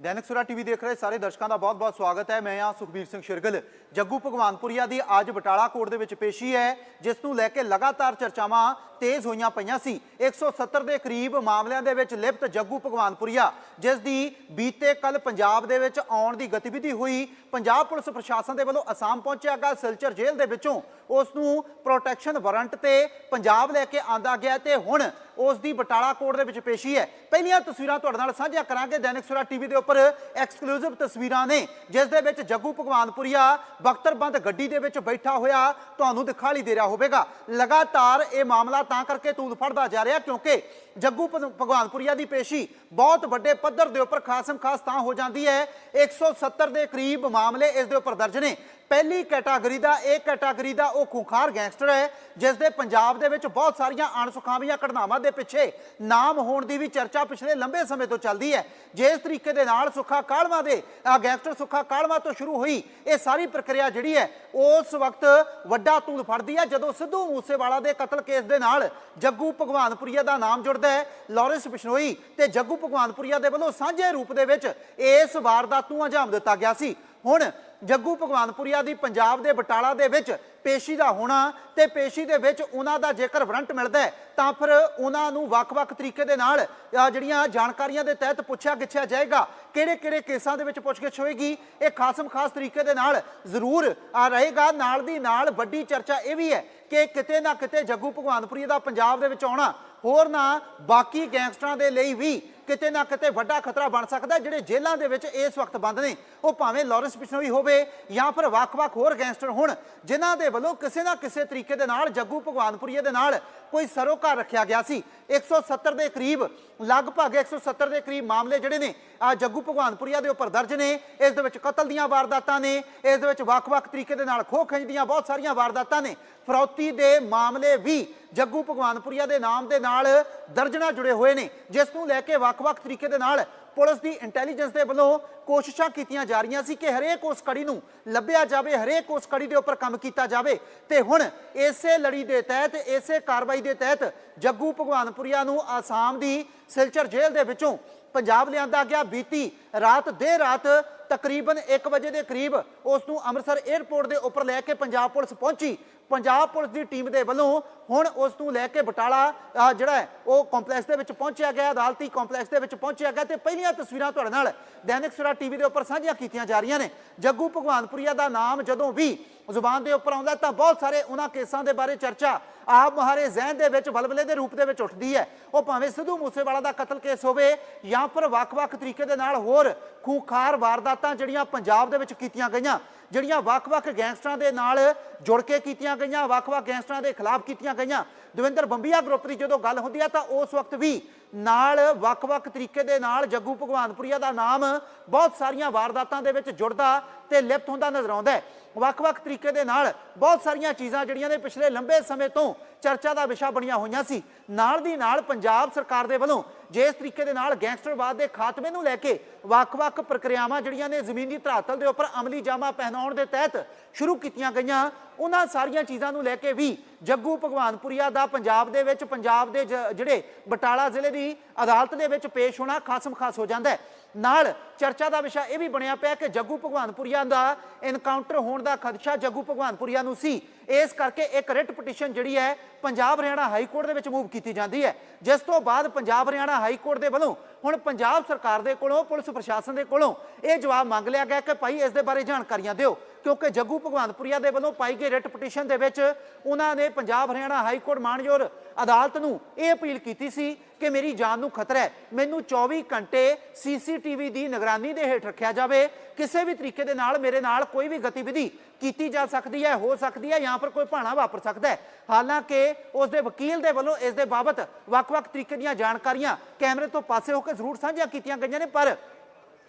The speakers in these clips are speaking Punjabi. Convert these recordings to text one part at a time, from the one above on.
ਦੈਨਿਕ ਸੁਰਾ ਟੀਵੀ ਦੇਖ ਰਹੇ ਸਾਰੇ ਦਰਸ਼ਕਾਂ ਦਾ ਬਹੁਤ-ਬਹੁਤ ਸਵਾਗਤ ਹੈ। ਮੈਂ ਹਾਂ ਸੁਖਬੀਰ ਸਿੰਘ ਸ਼ਿਰਗਲ। ਜੱਗੂ ਭਗਵਾਨਪੁਰੀਆ ਦੀ ਅੱਜ ਬਟਾਲਾ ਕੋਰਟ ਦੇ ਵਿੱਚ ਪੇਸ਼ੀ ਹੈ, ਜਿਸ ਨੂੰ ਲੈ ਕੇ ਲਗਾਤਾਰ ਚਰਚਾਵਾਂ ਤੇਜ਼ ਹੋਈਆਂ ਪਈਆਂ ਸੀ। 170 ਦੇ ਕਰੀਬ ਮਾਮਲਿਆਂ ਦੇ ਵਿੱਚ ਲਿਪਤ ਜੱਗੂ ਭਗਵਾਨਪੁਰੀਆ, ਜਿਸ ਦੀ ਬੀਤੇ ਕੱਲ ਪੰਜਾਬ ਦੇ ਵਿੱਚ ਆਉਣ ਦੀ ਗਤੀਵਿਧੀ ਹੋਈ। ਪੰਜਾਬ ਪੁਲਿਸ ਪ੍ਰਸ਼ਾਸਨ ਦੇ ਵੱਲੋਂ ਅਸਾਮ ਪਹੁੰਚਿਆ ਗਿਆ। ਸਿਲਚਰ ਜੇਲ੍ਹ ਦੇ ਵਿੱਚੋਂ ਉਸ ਨੂੰ ਪ੍ਰੋਟੈਕਸ਼ਨ ਵਾਰੰਟ ਤੇ ਪੰਜਾਬ ਲੈ ਕੇ ਆਂਦਾ ਗਿਆ ਤੇ ਹੁਣ ਉਸ ਦੀ ਬਟਾਲਾ ਕੋਰਟ ਦੇ ਵਿੱਚ ਪੇਸ਼ੀ ਹੈ। ਪਹਿਲੀਆਂ ਤਸਵੀਰਾਂ ਤੁਹਾਡੇ ਨਾਲ ਸਾਂਝੀਆਂ ਕਰਾਂਗੇ ਦੈਨਿਕ ਸੁਰਾ ਟੀਵੀ ਦੇ ਉੱਪਰ। ਐਕਸਕਲੂਸਿਵ ਤਸਵੀਰਾਂ ਨੇ, ਜਿਸ ਦੇ ਵਿੱਚ ਜੱਗੂ ਭਗਵਾਨਪੁਰੀਆ ਬਖਤਰਬੰਦ ਗੱਡੀ ਦੇ ਵਿੱਚ ਬੈਠਾ ਹੋਇਆ ਤੁਹਾਨੂੰ ਦਿਖਾਈ ਦੇ ਰਿਹਾ ਹੋਵੇਗਾ। ਲਗਾਤਾਰ ਇਹ ਮਾਮਲਾ ਤਾਂ ਕਰਕੇ ਤੂਲ ਫੜਦਾ ਜਾ ਰਿਹਾ ਕਿਉਂਕਿ ਜੱਗੂ ਭ- ਭਗਵਾਨਪੁਰੀਆ ਦੀ ਪੇਸ਼ੀ ਬਹੁਤ ਵੱਡੇ ਪੱਧਰ ਦੇ ਉੱਪਰ ਖਾਸਮ ਖਾਸ ਤਾਂ ਹੋ ਜਾਂਦੀ ਹੈ। 170 ਦੇ ਕਰੀਬ ਮਾਮਲੇ ਇਸ ਦੇ ਉੱਪਰ ਦਰਜ ਨੇ। ਪਹਿਲੀ ਕੈਟਾਗਰੀ ਦਾ, ਇਹ ਕੈਟਾਗਰੀ ਦਾ ਉਹ ਖੁੰਖਾਰ ਗੈਂਗਸਟਰ ਹੈ ਜਿਸ ਦੇ ਪੰਜਾਬ ਦੇ ਵਿੱਚ ਬਹੁਤ ਸਾਰੀਆਂ ਅਣਸੁਖਾਵੀਆਂ ਘਟਨਾਵਾਂ ਦੇ ਪਿੱਛੇ ਨਾਮ ਹੋਣ ਦੀ ਵੀ ਚਰਚਾ ਪਿਛਲੇ ਲੰਬੇ ਸਮੇਂ ਤੋਂ ਚੱਲਦੀ ਹੈ। ਜਿਸ ਤਰੀਕੇ ਦੇ ਨਾਲ ਸੁੱਖਾ ਕਾਲਵਾ ਦੇ ਗੈਂਗਸਟਰ ਸੁੱਖਾ ਕਾਲਵਾ ਤੋਂ ਸ਼ੁਰੂ ਹੋਈ, ਇਹ ਸਾਰੀ ਪ੍ਰਕਿਰਿਆ ਜਿਹੜੀ ਹੈ, ਉਸ ਵਕਤ ਵੱਡਾ ਤੂਲ ਫੜਦੀ ਹੈ, ਜਦੋਂ ਸਿੱਧੂ ਮੂਸੇਵਾਲਾ ਦੇ ਕਤਲ ਕੇਸ ਦੇ ਨਾਲ ਜੱਗੂ ਭਗਵਾਨਪੁਰੀਆ ਦਾ ਨਾਮ ਜੁੜਦਾ ਹੈ, ਲਾਰੈਂਸ ਬਿਸ਼ਨੋਈ ਤੇ ਜੱਗੂ ਭਗਵਾਨਪੁਰੀਆ ਦੇ ਵੱਲੋਂ ਸਾਂਝੇ ਰੂਪ ਦੇ ਵਿੱਚ ਇਸ ਵਾਰਦਾਤ ਨੂੰ ਅੰਜਾਮ ਦਿੱਤਾ ਗਿਆ ਸੀ। ਹੁਣ ਜੱਗੂ ਭਗਵਾਨਪੁਰੀਆ ਦੀ ਪੰਜਾਬ ਦੇ ਬਟਾਲਾ ਦੇ ਵਿੱਚ ਪੇਸ਼ੀ ਦਾ ਹੋਣਾ ਤੇ ਪੇਸ਼ੀ ਦੇ ਵਿੱਚ ਉਹਨਾਂ ਦਾ ਜੇਕਰ ਵਾਰੰਟ ਮਿਲਦਾ ਹੈ, ਤਾਂ ਫਿਰ ਉਹਨਾਂ ਨੂੰ ਵੱਖ-ਵੱਖ ਤਰੀਕੇ ਦੇ ਨਾਲ ਜਿਹੜੀਆਂ ਜਾਣਕਾਰੀਆਂ ਦੇ ਤਹਿਤ ਪੁੱਛਿਆ ਗਿੱਛਿਆ ਜਾਏਗਾ, ਕਿਹੜੇ-ਕਿਹੜੇ ਕੇਸਾਂ ਦੇ ਵਿੱਚ ਪੁੱਛਗਿੱਛ ਹੋਏਗੀ, ਇਹ ਖਾਸਮ ਖਾਸ ਤਰੀਕੇ ਦੇ ਨਾਲ ਜ਼ਰੂਰ ਆ ਰਹੇਗਾ। ਨਾਲ ਦੀ ਨਾਲ ਵੱਡੀ ਚਰਚਾ ਇਹ ਵੀ ਹੈ ਕਿ ਕਿਤੇ ਨਾ ਕਿਤੇ ਜੱਗੂ ਭਗਵਾਨਪੁਰੀ ਦਾ ਪੰਜਾਬ ਦੇ ਵਿੱਚ ਆਉਣਾ, ਹੋਰ ਨਾ ਬਾਕੀ ਗੈਂਗਸਟਰਾਂ ਦੇ ਲਈ ਵੀ ਕਿਤੇ ਨਾ ਕਿਤੇ ਵੱਡਾ ਖਤਰਾ ਬਣ ਸਕਦਾ ਜਿਹੜੇ ਜੇਲ੍ਹਾਂ ਦੇ ਵਿੱਚ ਇਸ ਵਕਤ ਬੰਦ ਨੇ। ਉਹ ਭਾਵੇਂ ਲਾਰੈਂਸ ਬਿਸ਼ਨੋਈ ਹੋਵੇ ਜਾਂ ਫਿਰ ਵੱਖ-ਵੱਖ ਹੋਰ ਗੈਂਗਸਟਰ ਹੋਣ, ਜਿਨ੍ਹਾਂ ਦੇ ਵੱਲੋਂ ਕਿਸੇ ਨਾ ਕਿਸੇ ਤਰੀਕੇ ਦੇ ਨਾਲ ਜੱਗੂ ਭਗਵਾਨਪੁਰੀਏ ਦੇ ਨਾਲ ਕੋਈ ਸਰੋਕਾਰ ਰੱਖਿਆ ਗਿਆ ਸੀ। 170 ਦੇ ਕਰੀਬ ਲਗਭਗ 170 ਦੇ ਕਰੀਬ ਮਾਮਲੇ ਜਿਹੜੇ ਨੇ ਆ ਜੱਗੂ ਭਗਵਾਨਪੁਰੀਆ ਦੇ ਉੱਪਰ ਦਰਜ ਨੇ। ਇਸ ਦੇ ਵਿੱਚ ਕਤਲ ਦੀਆਂ ਵਾਰਦਾਤਾਂ ਨੇ, ਇਸ ਦੇ ਵਿੱਚ ਵੱਖ-ਵੱਖ ਤਰੀਕੇ ਦੇ ਨਾਲ ਖੋਹ ਖਿੰਝ ਦੀਆਂ ਬਹੁਤ ਸਾਰੀਆਂ ਵਾਰਦਾਤਾਂ ਨੇ। ਫਰੌਤੀ ਦੇ ਮਾਮਲੇ ਵੀ ਜੱਗੂ ਭਗਵਾਨਪੁਰੀਆ ਦੇ ਨਾਮ ਦੇ ਨਾਲ ਦਰਜਣਾ ਜੁੜੇ ਹੋਏ ਨੇ, ਜਿਸ ਨੂੰ ਲੈ ਕੇ ਵੱਖ-ਵੱਖ ਤਰੀਕੇ ਦੇ ਨਾਲ ਪੁਲਿਸ ਦੀ ਇੰਟੈਲੀਜੈਂਸ ਦੇ ਵੱਲੋਂ ਕੋਸ਼ਿਸ਼ਾਂ ਕੀਤੀਆਂ ਜਾ ਰਹੀਆਂ ਸੀ ਕਿ ਹਰੇਕ ਉਸ ਕੜੀ ਨੂੰ ਲੱਭਿਆ ਜਾਵੇ, ਹਰੇਕ ਉਸ ਕੜੀ ਦੇ ਉੱਪਰ ਕੰਮ ਕੀਤਾ ਜਾਵੇ। ਤੇ ਹੁਣ ਇਸੇ ਲੜੀ ਦੇ ਤਹਿਤ, ਇਸੇ ਕਾਰਵਾਈ ਦੇ ਤਹਿਤ ਜੱਗੂ ਭਗਵਾਨਪੁਰੀਆ ਨੂੰ ਆਸਾਮ ਦੀ ਸਿਲਚਰ ਜੇਲ੍ਹ ਦੇ ਵਿੱਚੋਂ ਪੰਜਾਬ ਲਿਆਂਦਾ ਗਿਆ। ਬੀਤੀ ਰਾਤ ਦੇ ਰਾਤ ਤਕਰੀਬਨ 1 ਵਜੇ ਦੇ ਕਰੀਬ ਉਸ ਨੂੰ ਅੰਮ੍ਰਿਤਸਰ 에ਅਰਪੋਰਟ ਦੇ ਉੱਪਰ ਲੈ ਕੇ ਪੰਜਾਬ ਪੁਲਿਸ ਪਹੁੰਚੀ। ਪੰਜਾਬ ਪੁਲਿਸ ਦੀ ਟੀਮ ਦੇ ਵੱਲੋਂ ਹੁਣ ਉਸ ਨੂੰ ਲੈ ਕੇ ਬਟਾਲਾ ਜਿਹੜਾ ਹੈ, ਉਹ ਕੰਪਲੈਕਸ ਦੇ ਵਿੱਚ ਪਹੁੰਚਿਆ ਗਿਆ, ਅਦਾਲਤੀ ਕੰਪਲੈਕਸ ਦੇ ਵਿੱਚ ਪਹੁੰਚਿਆ ਗਿਆ ਤੇ ਪਹਿਲੀਆਂ ਤਸਵੀਰਾਂ ਤੁਹਾਡੇ ਨਾਲ ਦੈਨਿਕ ਸਵੇਰਾ ਟੀਵੀ ਦੇ ਉੱਪਰ ਸਾਂਝੀਆਂ ਕੀਤੀਆਂ ਜਾ ਰਹੀਆਂ ਨੇ। ਜੱਗੂ ਭਗਵਾਨਪੁਰੀਆ ਦਾ ਨਾਮ ਜਦੋਂ ਵੀ ਜ਼ੁਬਾਨ ਦੇ ਉੱਪਰ ਆਉਂਦਾ ਤਾਂ ਬਹੁਤ ਸਾਰੇ ਉਹਨਾਂ ਕੇਸਾਂ ਦੇ ਬਾਰੇ ਚਰਚਾ ਆਪ ਮੁਹਾਰੇ ਜ਼ਹਿਨ ਦੇ ਵਿੱਚ, ਬਲਬਲੇ ਦੇ ਰੂਪ ਦੇ ਵਿੱਚ ਉੱਠਦੀ ਹੈ। ਉਹ ਭਾਵੇਂ ਸਿੱਧੂ ਮੂਸੇਵਾਲਾ ਦਾ ਕਤਲ ਕੇਸ ਹੋਵੇ ਜਾਂ ਫਿਰ ਵੱਖ-ਵੱਖ ਤਰੀਕੇ ਦੇ ਨਾਲ ਹੋਰ ਖੂਖਾਰ ਵਾਰਦਾਤਾਂ ਜਿਹੜੀਆਂ ਪੰਜਾਬ ਦੇ ਵਿੱਚ ਕੀਤੀਆਂ ਗਈਆਂ, ਜਿਹੜੀਆਂ ਵੱਖ-ਵੱਖ ਗੈਂਗਸਟਰਾਂ ਦੇ ਨਾਲ ਜੁੜ ਕੇ ਕੀਤੀਆਂ ਗਈਆਂ, ਵੱਖ-ਵੱਖ ਗੈਂਗਸਟਰਾਂ ਦੇ ਖਿਲਾਫ ਕੀਤੀਆਂ ਗਈਆਂ। ਦਵਿੰਦਰ ਬੰਬੀਆ ਗਰੁੱਪ ਦੀ ਜਦੋਂ ਗੱਲ ਹੁੰਦੀ ਹੈ ਤਾਂ ਉਸ ਵਕਤ ਵੀ ਨਾਲ ਵੱਖ-ਵੱਖ ਤਰੀਕੇ ਦੇ ਨਾਲ ਜੱਗੂ ਭਗਵਾਨਪੁਰੀਆ ਦਾ ਨਾਮ ਬਹੁਤ ਸਾਰੀਆਂ ਵਾਰਦਾਤਾਂ ਦੇ ਵਿੱਚ ਜੁੜਦਾ ਤੇ ਲਿਪਤ ਹੁੰਦਾ ਨਜ਼ਰ ਆਉਂਦਾ ਹੈ। ਵੱਖ-ਵੱਖ ਤਰੀਕੇ ਦੇ ਨਾਲ ਬਹੁਤ ਸਾਰੀਆਂ ਚੀਜ਼ਾਂ ਜਿਹੜੀਆਂ ਨੇ ਪਿਛਲੇ ਲੰਬੇ ਸਮੇਂ ਤੋਂ ਚਰਚਾ ਦਾ ਵਿਸ਼ਾ ਬਣੀਆਂ ਹੋਈਆਂ ਸੀ। ਨਾਲ ਦੀ ਨਾਲ ਪੰਜਾਬ ਸਰਕਾਰ ਦੇ ਵੱਲੋਂ ਜਿਸ ਤਰੀਕੇ ਦੇ ਨਾਲ ਗੈਂਗਸਟਰਵਾਦ ਦੇ ਖਾਤਮੇ ਨੂੰ ਲੈ ਕੇ ਵੱਖ-ਵੱਖ ਪ੍ਰਕਿਰਿਆਵਾਂ ਜਿਹੜੀਆਂ ਨੇ ਜ਼ਮੀਨੀ ਧਰਾਤਲ ਦੇ ਉੱਪਰ ਅਮਲੀ ਜਾਮਾ ਪਹਿਨਾਉਣ ਦੇ ਤਹਿਤ ਸ਼ੁਰੂ ਕੀਤੀਆਂ ਗਈਆਂ, ਉਹਨਾਂ ਸਾਰੀਆਂ ਚੀਜ਼ਾਂ ਨੂੰ ਲੈ ਕੇ ਵੀ ਜੱਗੂ ਭਗਵਾਨਪੁਰੀਆ ਦਾ ਪੰਜਾਬ ਦੇ ਵਿੱਚ, ਪੰਜਾਬ ਦੇ ਜ- ਜਿਹੜੇ ਬਟਾਲਾ ਜ਼ਿਲ੍ਹੇ ਦੀ ਅਦਾਲਤ ਦੇ ਵਿੱਚ ਪੇਸ਼ ਹੋਣਾ ਖਾਸਮ ਖਾਸ ਹੋ ਜਾਂਦਾ ਹੈ। ਨਾਲ ਚਰਚਾ ਦਾ ਵਿਸ਼ਾ ਇਹ ਵੀ ਬਣਿਆ ਪਿਆ ਕਿ ਜੱਗੂ ਭਗਵਾਨਪੁਰੀਆ ਦਾ ਇਨਕਾਊਂਟਰ ਹੋਣ ਦਾ ਖਦਸ਼ਾ ਜੱਗੂ ਭਗਵਾਨਪੁਰੀਆ ਨੂੰ ਸੀ। ਇਸ ਕਰਕੇ ਇੱਕ ਰਿਟ ਪਟੀਸ਼ਨ ਜਿਹੜੀ ਹੈ, ਪੰਜਾਬ ਹਰਿਆਣਾ ਹਾਈ ਕੋਰਟ ਦੇ ਵਿੱਚ ਮੂਵ ਕੀਤੀ ਜਾਂਦੀ ਹੈ। ਜਿਸ ਤੋਂ ਬਾਅਦ ਪੰਜਾਬ ਹਰਿਆਣਾ ਹਾਈ ਕੋਰਟ ਦੇ ਵੱਲੋਂ, ਹੁਣ ਪੰਜਾਬ ਸਰਕਾਰ ਦੇ ਕੋਲੋਂ, ਪੁਲਿਸ ਪ੍ਰਸ਼ਾਸਨ ਦੇ ਕੋਲੋਂ ਇਹ ਜਵਾਬ ਮੰਗ ਲਿਆ ਗਿਆ ਕਿ ਭਾਈ ਇਸ ਦੇ ਬਾਰੇ ਜਾਣਕਾਰੀਆਂ ਦਿਓ। ਕਿਉਂਕਿ ਜੱਗੂ ਭਗਵਾਨਪੁਰੀਆ ਦੇ ਵੱਲੋਂ ਪਾਈ ਗਈ ਰਿਟ ਪਟੀਸ਼ਨ ਦੇ ਵਿੱਚ ਉਹਨਾਂ ਨੇ ਪੰਜਾਬ ਹਰਿਆਣਾ ਹਾਈ ਕੋਰਟ ਮਾਨਯੋਗ ਅਦਾਲਤ ਨੂੰ ਇਹ ਅਪੀਲ ਕੀਤੀ ਸੀ ਕਿ ਮੇਰੀ ਜਾਨ ਨੂੰ ਖਤਰਾ ਹੈ। ਮੈਨੂੰ 24 ਘੰਟੇ ਸੀਸੀਟੀਵੀ ਦੀ ਨਿਗਰਾਨੀ ਦੇ ਹੇਠ ਰੱਖਿਆ ਜਾਵੇ। ਕਿਸੇ ਵੀ ਤਰੀਕੇ ਦੇ ਨਾਲ ਮੇਰੇ ਨਾਲ ਕੋਈ ਵੀ ਗਤੀਵਿਧੀ ਕੀਤੀ ਜਾ ਸਕਦੀ ਹੈ, ਹੋ ਸਕਦੀ ਹੈ ਜਾਂ ਫਿਰ ਕੋਈ ਭਾਣਾ ਵਾਪਰ ਸਕਦਾ ਹੈ। ਹਾਲਾਂਕਿ ਉਸ ਦੇ ਵਕੀਲ ਦੇ ਵੱਲੋਂ ਇਸ ਦੇ ਬਾਬਤ ਵੱਖ-ਵੱਖ ਤਰੀਕੇ ਦੀਆਂ ਜਾਣਕਾਰੀਆਂ ਕੈਮਰੇ ਤੋਂ ਪਾਸੇ ਹੋ ਕੇ ਜ਼ਰੂਰ ਸਾਂਝੀਆਂ ਕੀਤੀਆਂ ਗਈਆਂ ਨੇ, ਪਰ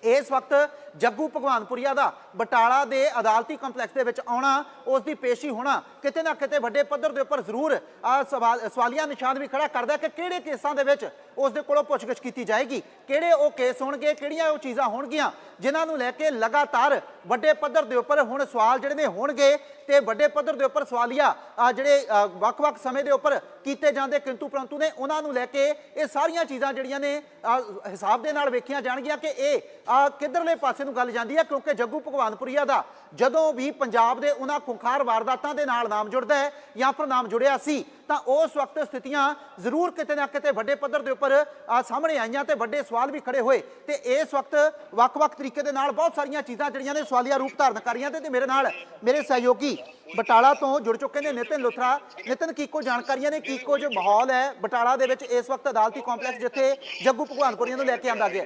ਇਸ ਵਕਤ ਜੱਗੂ ਭਗਵਾਨਪੁਰੀਆ ਦਾ ਬਟਾਲਾ ਦੇ ਅਦਾਲਤੀ ਕੰਪਲੈਕਸ ਦੇ ਵਿੱਚ ਆਉਣਾ, ਉਸ ਦੀ ਪੇਸ਼ੀ ਹੋਣਾ, ਕਿਤੇ ਨਾ ਕਿਤੇ ਵੱਡੇ ਪੱਧਰ ਦੇ ਉੱਪਰ ਜ਼ਰੂਰ ਆਹ ਸਵਾਲ ਸਵਾਲੀਆ ਨਿਸ਼ਾਨ ਵੀ ਖੜਾ ਕਰਦਾ ਕਿ ਕਿਹੜੇ ਕੇਸਾਂ ਦੇ ਵਿੱਚ ਉਸ ਦੇ ਕੋਲੋਂ ਪੁੱਛਗਿੱਛ ਕੀਤੀ ਜਾਏਗੀ? ਕਿਹੜੇ ਉਹ ਕੇਸ ਹੋਣਗੇ? ਕਿਹੜੀਆਂ ਉਹ ਚੀਜ਼ਾਂ ਹੋਣਗੀਆਂ? ਜਿਨ੍ਹਾਂ ਨੂੰ ਲੈ ਕੇ ਲਗਾਤਾਰ ਵੱਡੇ ਪੱਧਰ ਦੇ ਉੱਪਰ ਹੁਣ ਸਵਾਲ ਜਿਹੜੇ ਨੇ ਹੋਣਗੇ ਤੇ ਵੱਡੇ ਪੱਧਰ ਦੇ ਉੱਪਰ ਸਵਾਲੀਆ ਜਿਹੜੇ ਵੱਖ-ਵੱਖ ਸਮੇਂ ਦੇ ਉੱਪਰ ਕੀਤੇ ਜਾਂਦੇ ਕਿੰਤੂ ਪਰੰਤੂ ਨੇ, ਉਹਨਾਂ ਨੂੰ ਲੈ ਕੇ ਇਹ ਸਾਰੀਆਂ ਚੀਜ਼ਾਂ ਜਿਹੜੀਆਂ ਨੇ ਹਿਸਾਬ ਦੇ ਨਾਲ ਵੇਖੀਆਂ ਜਾਣਗੀਆਂ ਕਿ ਇਹ ਅ, ਕਿੱਧਰਲੇ ਪਾਸੇ ਨੂੰ ਗੱਲ ਜਾਂਦੀ ਹੈ ਕਿਉਂਕਿ ਜੱਗੂ ਭਗਵਾਨਪੁਰੀਆ ਦਾ ਜਦੋਂ ਵੀ ਪੰਜਾਬ ਦੇ ਉਹਨਾਂ ਖੁੰਖਾਰ ਵਾਰਦਾਤਾਂ ਦੇ ਨਾਲ ਨਾਮ ਜੁੜਦਾ ਹੈ ਜਾਂ ਫਿਰ ਨਾਮ ਜੁੜਿਆ ਸੀ ਤਾਂ ਉਸ ਵਕਤ ਸਥਿਤੀਆਂ ਜ਼ਰੂਰ ਕਿਤੇ ਨਾ ਕਿਤੇ ਵੱਡੇ ਪੱਧਰ ਦੇ ਉੱਪਰ ਆ ਸਾਹਮਣੇ ਆਈਆਂ ਤੇ ਵੱਡੇ ਸਵਾਲ ਵੀ ਖੜੇ ਹੋਏ। ਤੇ ਇਸ ਵਕਤ ਵੱਖ-ਵੱਖ ਤਰੀਕੇ ਦੇ ਨਾਲ ਬਹੁਤ ਸਾਰੀਆਂ ਚੀਜ਼ਾਂ ਜਿਹੜੀਆਂ ਨੇ ਸਵਾਲੀਆ ਰੂਪ ਧਾਰਨ ਕਰ ਰਹੀਆਂ ਤੇ ਤੇ ਮੇਰੇ ਨਾਲ ਮੇਰੇ ਸਹਿਯੋਗੀ ਬਟਾਲਾ ਤੋਂ ਜੁੜ ਚੁੱਕੇ ਨੇ ਨਿਤਿਨ ਲੁਥਰਾ। ਨਿਤਿਨ ਕੀ ਕੋ ਜਾਣਕਾਰੀਆਂ ਨੇ? ਕੀ ਕੁਝ ਮਾਹੌਲ ਹੈ ਬਟਾਲਾ ਦੇ ਵਿੱਚ? ਇਸ ਵਕਤ ਅਦਾਲਤੀ ਕੰਪਲੈਕਸ ਜਿੱਥੇ ਜੱਗੂ ਭਗਵਾਨਪੁਰੀਆਂ ਨੂੰ ਲੈ ਕੇ ਆਂਦਾ ਗਿਆ।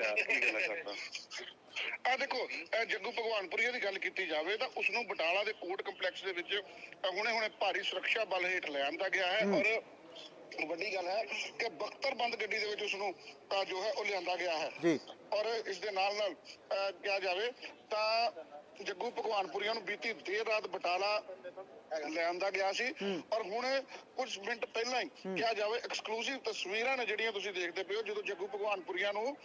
ਆ ਦੇਖੋ ਇਹ ਜੱਗੂ ਭਗਵਾਨਪੁਰੀਆ ਦੀ ਗੱਲ ਕੀਤੀ ਜਾਵੇ ਤਾਂ ਉਸ ਨੂੰ ਬਟਾਲਾ ਦੇ ਕੋਰਟ ਕੰਪਲੈਕਸ ਦੇ ਵਿੱਚ ਹੁਣੇ ਹੁਣੇ ਭਾਰੀ ਸੁਰੱਖਿਆ ਬਲ ਹੇਠ ਲਿਆਂਦਾ ਗਿਆ ਹੈ ਔਰ ਵੱਡੀ ਗੱਲ ਹੈ ਕਿ ਬਖਤਰ ਬੰਦ ਗੱਡੀ ਦੇ ਵਿੱਚ ਉਸ ਨੂੰ ਤਾਂ ਜੋ ਹੈ ਉਹ ਲਿਆਂਦਾ ਗਿਆ ਹੈ। ਜੀ। ਔਰ ਇਸ ਦੇ ਨਾਲ ਨਾਲ ਅਹ, ਕਿਹਾ ਜਾਵੇ ਤਾਂ ਜੱਗੂ ਭਗਵਾਨਪੁਰੀਆ ਨੂੰ ਬੀਤੀ ਦੇਰ ਰਾਤ ਬਟਾਲਾ ਲਿਆਂਦਾ ਗਿਆ ਸੀ। ਔਰ ਹੁਣ ਕੁਝ ਮਿੰਟ ਪਹਿਲਾਂ ਹੀ ਕਿਹਾ ਜਾਵੇ ਐਕਸਕਲੂਸਿਵ ਤਸਵੀਰਾਂ ਨੇ ਜਿਹੜੀਆਂ ਤੁਸੀਂ ਦੇਖਦੇ ਪਏ ਹੋ ਜਦੋਂ ਜੱਗੂ ਭਗਵਾਨਪੁਰੀਆ ਨੂੰ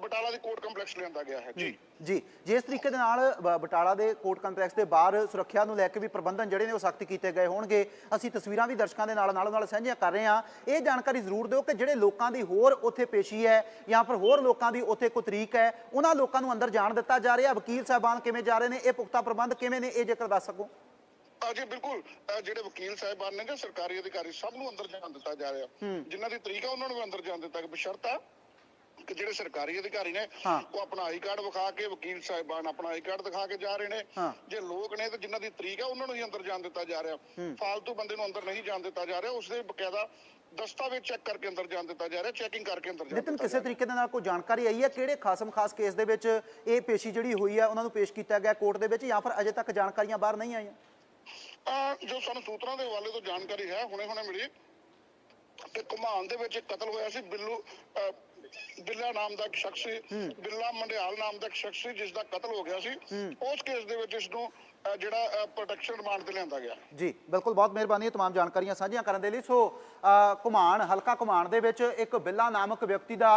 ਬਟਾਲਾ ਦੇ ਕੋਰਟ ਕੰਪਲੈਕਸ ਲਿਆਂਦਾ ਗਿਆ ਹੈ। ਜੀ। ਜੀ। ਜਿਸ ਤਰੀਕੇ ਦੇ ਨਾਲ ਬਟਾਲਾ ਦੇ ਕੋਰਟ ਕੰਪਲੈਕਸ ਦੇ ਬਾਹਰ ਸੁਰੱਖਿਆ ਨੂੰ ਲੈ ਕੇ ਵੀ ਪ੍ਰਬੰਧਨ ਜਿਹੜੇ ਨੇ ਉਹ ਸਖਤ ਕੀਤੇ ਗਏ ਹੋਣਗੇ। ਅਸੀਂ ਤਸਵੀਰਾਂ ਵੀ ਦਰਸ਼ਕਾਂ ਦੇ ਨਾਲ ਨਾਲ ਨਾਲ ਸਾਂਝੀਆਂ ਕਰ ਰਹੇ ਹਾਂ। ਇਹ ਜਾਣਕਾਰੀ ਜ਼ਰੂਰ ਦਿਓ ਕਿ ਜਿਹੜੇ ਲੋਕਾਂ ਦੀ ਹੋਰ ਉੱਥੇ ਪੇਸ਼ੀ ਹੈ ਜਾਂ ਫਿਰ ਹੋਰ ਲੋਕਾਂ ਦੀ ਉੱਥੇ ਕੋਈ ਤਰੀਕ ਹੈ ਉਹਨਾਂ ਲੋਕਾਂ ਨੂੰ ਅੰਦਰ ਜਾਣ ਦਿੱਤਾ ਜਾ ਰਿਹਾ। ਵਕੀਲ ਸਾਹਿਬਾਨ ਕਿਵੇਂ ਜਾ ਰਹੇ ਨੇ? ਇਹ ਪੁਖਤਾ ਪ੍ਰਬੰਧ ਕਿਵੇਂ ਨੇ? ਇਹ ਜੇਕਰ ਦੱਸ ਸਕੋ। ਆ ਜੀ ਬਿਲਕੁਲ ਅਹ ਜਿਹੜੇ ਵਕੀਲ ਸਾਹਿਬਾਨ ਨੇ ਜਾਂ ਸਰਕਾਰੀ ਅਧਿਕਾਰੀ ਸਭ ਨੂੰ ਅੰਦਰ ਜਾਣ ਦਿੱਤਾ ਜਾ ਰਿਹਾ। ਜਿਨ੍ਹਾਂ ਦੀ ਤਰੀਕ ਉਹਨਾਂ ਨੂੰ ਵੀ ਅੰਦਰ ਜਾਣ ਦਿੱਤਾ ਗਿਆ। ਬਸ਼ਰਤਾ ਕਿ ਜਿਹੜੇ ਸਰਕਾਰੀ ਅਧਿਕਾਰੀ ਨੇ ਹਾਂ। ਉਹ ਆਪਣਾ ਆਈ ਕਾਰਡ ਵਿਖਾ ਕੇ ਵਕੀਲ ਸਾਹਿਬਾਨ ਆਪਣਾ ਆਈ ਕਾਰਡ ਦਿਖਾ ਕੇ ਜਾ ਰਹੇ ਨੇ। ਹਾਂ। ਜੇ ਲੋਕ ਨੇ ਤੇ ਜਿਨ੍ਹਾਂ ਦੀ ਤਰੀਕ ਆ ਉਹਨਾਂ ਨੂੰ ਹੀ ਅੰਦਰ ਜਾਣ ਦਿੱਤਾ ਜਾ ਰਿਹਾ। ਫਾਲਤੂ ਬੰਦੇ ਨੂੰ ਅੰਦਰ ਨਹੀਂ ਜਾਣ ਦਿੱਤਾ ਜਾ ਰਿਹਾ। ਉਸਦੇ ਬਕਾਇਦਾ ਦਸਤਾਵੇਜ਼ ਚੈੱਕ ਕਰਕੇ ਅੰਦਰ ਜਾਣ ਦਿੱਤਾ ਜਾ ਰਿਹਾ ਚੈਕਿੰਗ ਕਰਕੇ ਅੰਦਰ ਜਾਣ ਨਿਤਿਨ ਦਿੱਤਾ ਕਿਸੇ ਤਰੀਕੇ ਦੇ ਨਾਲ ਕੋਈ ਜਾਣਕਾਰੀ ਆਈ ਹੈ? ਕਿਹੜੇ ਖਾਸਮ ਖਾਸ ਕੇਸ ਦੇ ਵਿੱਚ ਇਹ ਪੇਸ਼ੀ ਜਿਹੜੀ ਹੋਈ ਹੈ ਉਹਨਾਂ ਨੂੰ ਪੇਸ਼ ਕੀਤਾ ਗਿਆ ਕੋਰਟ ਦੇ ਵਿੱਚ ਜਾਂ ਫਿਰ ਅਜੇ ਤੱਕ ਜਾਣਕਾਰੀਆਂ ਬਾਹਰ ਨਹੀਂ ਆਈਆਂ? ਜੋ ਸਾਨੂੰ ਸੂਤਰਾਂ ਦੇ ਹਵਾਲੇ ਤੋਂ ਜਾਣਕਾਰੀ ਹੈ ਹੁਣੇ ਹੁਣੇ ਮਿਲੀ ਕਿ ਘੁਮਾਨ ਦੇ ਵਿੱਚ ਇੱਕ ਕਤਲ ਹੋਇਆ ਸੀ ਬਿੱਲੂ ਅਹ, ਬਿੱਲਾ ਨਾਮ ਦਾ ਇੱਕ ਸ਼ਖਸ ਸੀ ਬਿੱਲਾ ਮੰਡਿਆਲ ਨਾਮ ਦਾ ਇੱਕ ਸ਼ਖਸ ਸੀ ਜਿਸ ਦਾ ਕਤਲ ਹੋ ਗਿਆ ਸੀ ਉਸ ਕੇਸ ਦੇ ਵਿੱਚ ਇਸ ਨੂੰ ਅਹ, ਜਿਹੜਾ ਪ੍ਰੋਟੈਕਸ਼ਨ ਰਿਮਾਂਡ ਤੇ ਲਿਆਂਦਾ ਗਿਆ ਜੀ ਬਿਲਕੁਲ ਬਹੁਤ ਮਿਹਰਬਾਨੀ ਹੈ तमाम ਜਾਣਕਾਰੀਆਂ ਸਾਂਝੀਆਂ ਕਰਨ ਦੇ ਲਈ ਸੋ ਅ, ਘੁਮਾਣ ਹਲਕਾ ਘੁਮਾਣ ਦੇ ਵਿੱਚ ਇੱਕ ਬਿੱਲਾ ਨਾਮਕ ਵਿਅਕਤੀ ਦਾ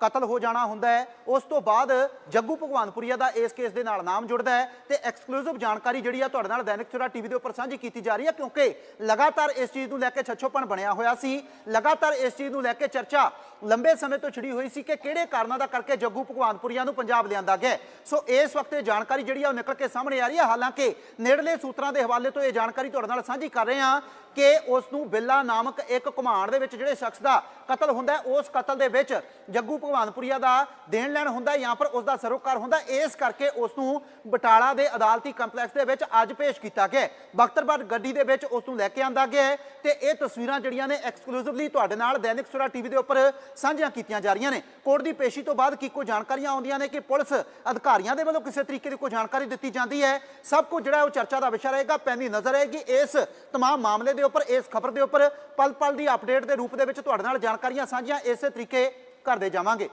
ਕਤਲ ਹੋ ਜਾਣਾ ਹੁੰਦਾ ਹੈ। ਉਸ ਤੋਂ ਬਾਅਦ ਜੱਗੂ ਭਗਵਾਨਪੁਰੀਆ ਦਾ ਇਸ ਕੇਸ ਦੇ ਨਾਲ ਨਾਮ ਜੁੜਦਾ ਹੈ ਤੇ ਐਕਸਕਲੂਸਿਵ ਜਾਣਕਾਰੀ ਜਿਹੜੀ ਆ ਤੁਹਾਡੇ ਨਾਲ ਦੈਨਿਕ ਸਵੇਰਾ ਟੀਵੀ ਦੇ ਉੱਪਰ ਸਾਂਝੀ ਕੀਤੀ ਜਾ ਰਹੀ ਹੈ ਕਿਉਂਕਿ ਲਗਾਤਾਰ ਇਸ ਚੀਜ਼ ਨੂੰ ਲੈ ਕੇ ਛੱਛੋਪਣ ਬਣਿਆ ਹੋਇਆ ਸੀ। ਲਗਾਤਾਰ ਇਸ ਚੀਜ਼ ਨੂੰ ਲੈ ਕੇ ਚਰਚਾ ਲੰਬੇ ਸਮੇਂ ਤੋਂ ਛਿੜੀ ਹੋਈ ਸੀ ਕਿ ਕਿਹੜੇ ਕਾਰਨਾਂ ਦਾ ਕਰਕੇ ਜੱਗੂ ਭਗਵਾਨਪੁਰੀਆ ਨੂੰ ਪੰਜਾਬ ਲਿਆਂਦਾ ਗਿਆ ਸੋ ਇਸ ਵਕਤ ਇਹ ਜਾਣਕਾਰੀ ਜਿਹੜੀ ਆ ਉਹ ਨਿਕਲ ਕੇ ਸਾਹਮਣੇ ਆ ਰਹੀ ਹੈ। ਹਾਲਾਂਕਿ ਨੇੜਲੇ ਸੂਤਰਾਂ ਦੇ ਹਵਾਲੇ ਤੋਂ ਇਹ ਜਾਣਕਾਰੀ ਤੁਹਾਡੇ ਨਾਲ ਸਾਂਝੀ ਕਰ ਰਹੇ ਹਾਂ ਕਿ ਉਸ ਨੂੰ ਬਿੱਲਾ ਨਾਮਕ ਇੱਕ ਘੁਮਾਣ ਦੇ ਵਿੱਚ ਜਿਹੜੇ ਸ਼ਖਸ ਦਾ ਕਤਲ ਹੁੰਦਾ ਹੈ, ਉਸ ਕਤਲ ਦੇ ਵਿੱਚ ਜੱਗੂ ਭਗਵਾਨਪੁਰੀਆ ਦਾ ਦੇਣ ਲੈਣ ਹੁੰਦਾ ਹੈ ਜਾਂ ਫਿਰ ਉਸ ਦਾ ਸਰੋਕਾਰ ਹੁੰਦਾ ਹੈ। ਇਸ ਕਰਕੇ ਉਸ ਨੂੰ ਬਟਾਲਾ ਦੇ ਅਦਾਲਤੀ ਕੰਪਲੈਕਸ ਦੇ ਵਿੱਚ ਅੱਜ ਪੇਸ਼ ਕੀਤਾ ਗਿਆ ਹੈ। ਬਖਤਰਬਾਦ ਗੱਡੀ ਦੇ ਵਿੱਚ ਉਸ ਨੂੰ ਲੈ ਕੇ ਆਂਦਾ ਗਿਆ ਹੈ ਤੇ ਇਹ ਤਸਵੀਰਾਂ ਜਿਹੜੀਆਂ ਨੇ ਐਕਸਕਲੂਸਿਵਲੀ ਤੁਹਾਡੇ ਨਾਲ ਦੈਨਿਕ ਸਵੇਰਾ ਟੀਵੀ ਦੇ ਉੱਪਰ ਸਾਂਝੀਆਂ ਕੀਤੀਆਂ ਜਾ ਰਹੀਆਂ ਨੇ ਕੋਰਟ ਦੀ ਪੇਸ਼ੀ ਤੋਂ ਬਾਅਦ ਕੀ ਕੋਈ ਜਾਣਕਾਰੀਆਂ ਆਉਂਦੀਆਂ ਨੇ ਕਿ ਪੁਲਿਸ ਅਧਿਕਾਰੀਆਂ ਦੇ ਵੱਲੋਂ ਕਿਸੇ ਤਰੀਕੇ ਦੀ ਕੋਈ ਜਾਣਕਾਰੀ ਦਿੱਤੀ ਜਾਂਦੀ ਹੈ ਸਭ ਕੁਝ ਜਿਹੜਾ ਉਹ ਚਰਚਾ ਦਾ ਵਿਸ਼ਾ ਰਹੇਗਾ ਪੈਂਦੀ ਨਜ਼ਰ ਆਏਗੀ ਇਸ तमाम ਮਾਮਲੇ ਦੇ ਉੱਪਰ, ਇਸ ਖਬਰ ਦੇ ਉੱਪਰ ਪਲ ਪਲ ਦੀ ਅਪਡੇਟ ਦੇ ਰੂਪ ਦੇ ਵਿੱਚ ਤੁਹਾਡੇ ਨਾਲ ਜਾਣਕਾਰੀਆਂ ਸਾਂਝੀਆਂ, ਇਸੇ ਤਰੀਕੇ ਕਰਦੇ ਜਾਵਾਂਗੇ।